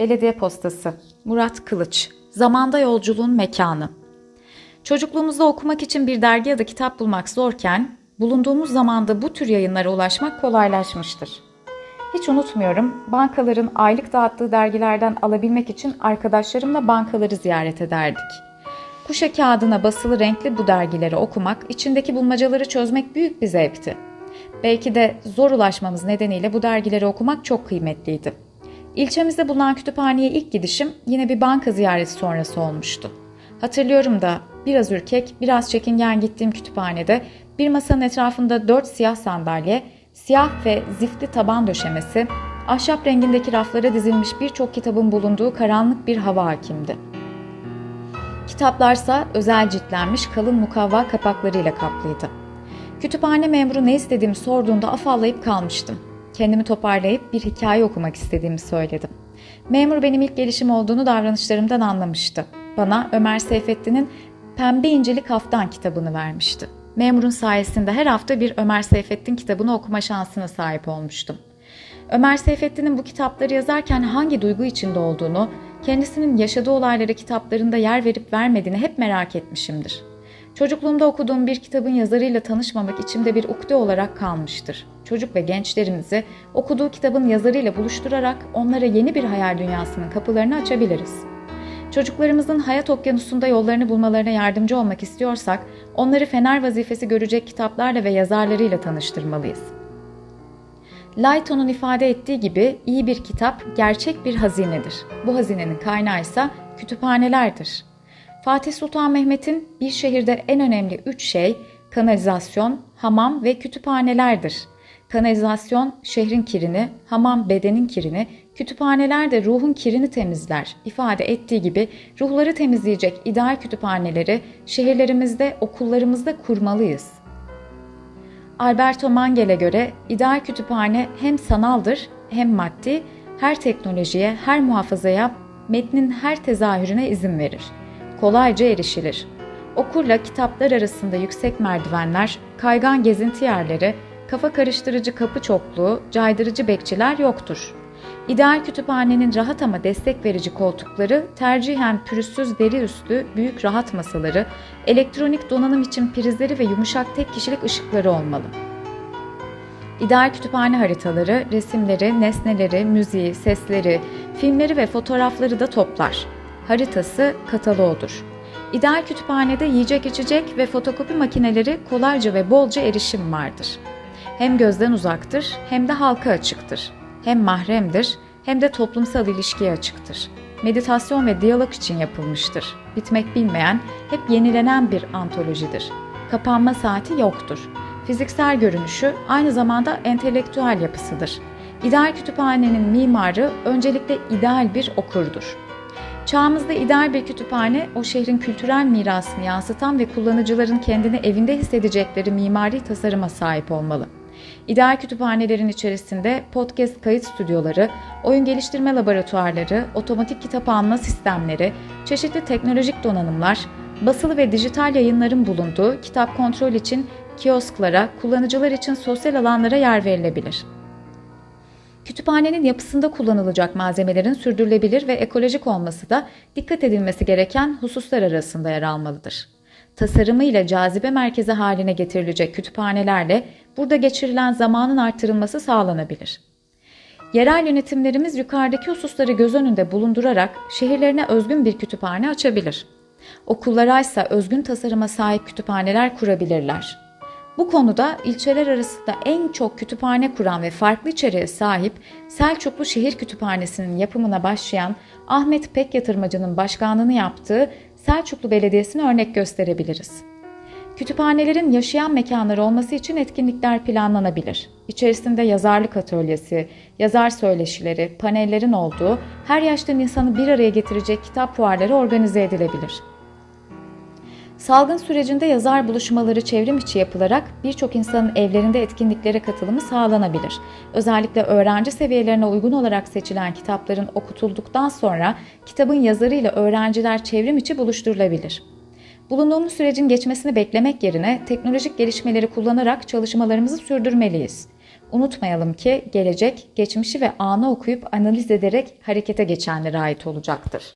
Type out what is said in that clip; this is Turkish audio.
Belediye Postası Murat Kılıç Zamanda Yolculuğun Mekanı Çocukluğumuzda okumak için bir dergi ya da kitap bulmak zorken, bulunduğumuz zamanda bu tür yayınlara ulaşmak kolaylaşmıştır. Hiç unutmuyorum, bankaların aylık dağıttığı dergilerden alabilmek için arkadaşlarımla bankaları ziyaret ederdik. Kuşa kağıdına basılı renkli bu dergileri okumak, içindeki bulmacaları çözmek büyük bir zevkti. Belki de zor ulaşmamız nedeniyle bu dergileri okumak çok kıymetliydi. İlçemizde bulunan kütüphaneye ilk gidişim yine bir banka ziyareti sonrası olmuştu. Hatırlıyorum da biraz ürkek, biraz çekingen gittiğim kütüphanede bir masanın etrafında dört siyah sandalye, siyah ve zifli taban döşemesi, ahşap rengindeki raflara dizilmiş birçok kitabın bulunduğu karanlık bir hava hakimdi. Kitaplarsa özel ciltlenmiş kalın mukavva kapaklarıyla kaplıydı. Kütüphane memuru ne istediğimi sorduğunda afallayıp kalmıştım. Kendimi toparlayıp bir hikaye okumak istediğimi söyledim. Memur benim ilk gelişim olduğunu davranışlarımdan anlamıştı. Bana Ömer Seyfettin'in Pembe İncili Kaftan kitabını vermişti. Memurun sayesinde her hafta bir Ömer Seyfettin kitabını okuma şansına sahip olmuştum. Ömer Seyfettin'in bu kitapları yazarken hangi duygu içinde olduğunu, kendisinin yaşadığı olaylara kitaplarında yer verip vermediğini hep merak etmişimdir. Çocukluğumda okuduğum bir kitabın yazarıyla tanışmamak içimde bir ukde olarak kalmıştır. Çocuk ve gençlerimizi okuduğu kitabın yazarıyla buluşturarak onlara yeni bir hayal dünyasının kapılarını açabiliriz. Çocuklarımızın hayat okyanusunda yollarını bulmalarına yardımcı olmak istiyorsak, onları fener vazifesi görecek kitaplarla ve yazarlarıyla tanıştırmalıyız. Layton'un ifade ettiği gibi iyi bir kitap gerçek bir hazinedir. Bu hazinenin kaynağı ise kütüphanelerdir. Fatih Sultan Mehmet'in bir şehirde en önemli üç şey kanalizasyon, hamam ve kütüphanelerdir. Kanalizasyon şehrin kirini, hamam bedenin kirini, kütüphaneler de ruhun kirini temizler. İfade ettiği gibi ruhları temizleyecek ideal kütüphaneleri şehirlerimizde, okullarımızda kurmalıyız. Alberto Mangel'e göre ideal kütüphane hem sanaldır hem maddi, her teknolojiye, her muhafazaya, metnin her tezahürüne izin verir. Kolayca erişilir. Okurla kitaplar arasında yüksek merdivenler, kaygan gezinti yerleri, kafa karıştırıcı kapı çokluğu, caydırıcı bekçiler yoktur. İdeal kütüphanenin rahat ama destek verici koltukları, tercihen pürüzsüz deri üstü büyük rahat masaları, elektronik donanım için prizleri ve yumuşak tek kişilik ışıkları olmalı. İdeal kütüphane haritaları, resimleri, nesneleri, müziği, sesleri, filmleri ve fotoğrafları da toplar. Haritası kataloğudur. İdeal kütüphanede yiyecek içecek ve fotokopi makineleri kolayca ve bolca erişim vardır. Hem gözden uzaktır hem de halka açıktır. Hem mahremdir hem de toplumsal ilişkiye açıktır. Meditasyon ve diyalog için yapılmıştır. Bitmek bilmeyen, hep yenilenen bir antolojidir. Kapanma saati yoktur. Fiziksel görünüşü aynı zamanda entelektüel yapısıdır. İdeal kütüphanenin mimarı öncelikle ideal bir okurdur. Çağımızda ideal bir kütüphane, o şehrin kültürel mirasını yansıtan ve kullanıcıların kendini evinde hissedecekleri mimari tasarıma sahip olmalı. İdeal kütüphanelerin içerisinde podcast kayıt stüdyoları, oyun geliştirme laboratuvarları, otomatik kitap alma sistemleri, çeşitli teknolojik donanımlar, basılı ve dijital yayınların bulunduğu kitap kontrol için kiosklara, kullanıcılar için sosyal alanlara yer verilebilir. Kütüphanenin yapısında kullanılacak malzemelerin sürdürülebilir ve ekolojik olması da dikkat edilmesi gereken hususlar arasında yer almalıdır. Tasarımıyla cazibe merkezi haline getirilecek kütüphanelerle burada geçirilen zamanın artırılması sağlanabilir. Yerel yönetimlerimiz yukarıdaki hususları göz önünde bulundurarak şehirlerine özgün bir kütüphane açabilir. Okullara ise özgün tasarıma sahip kütüphaneler kurabilirler. Bu konuda ilçeler arasında en çok kütüphane kuran ve farklı içeriğe sahip Selçuklu Şehir Kütüphanesi'nin yapımına başlayan Ahmet Pek Yatırmacı'nın başkanlığını yaptığı Selçuklu Belediyesi'ne örnek gösterebiliriz. Kütüphanelerin yaşayan mekanları olması için etkinlikler planlanabilir. İçerisinde yazarlık atölyesi, yazar söyleşileri, panellerin olduğu, her yaştan insanı bir araya getirecek kitap fuarları organize edilebilir. Salgın sürecinde yazar buluşmaları çevrim içi yapılarak birçok insanın evlerinde etkinliklere katılımı sağlanabilir. Özellikle öğrenci seviyelerine uygun olarak seçilen kitapların okutulduktan sonra kitabın yazarıyla öğrenciler çevrim içi buluşturulabilir. Bulunduğumuz sürecin geçmesini beklemek yerine teknolojik gelişmeleri kullanarak çalışmalarımızı sürdürmeliyiz. Unutmayalım ki gelecek, geçmişi ve anı okuyup analiz ederek harekete geçenlere ait olacaktır.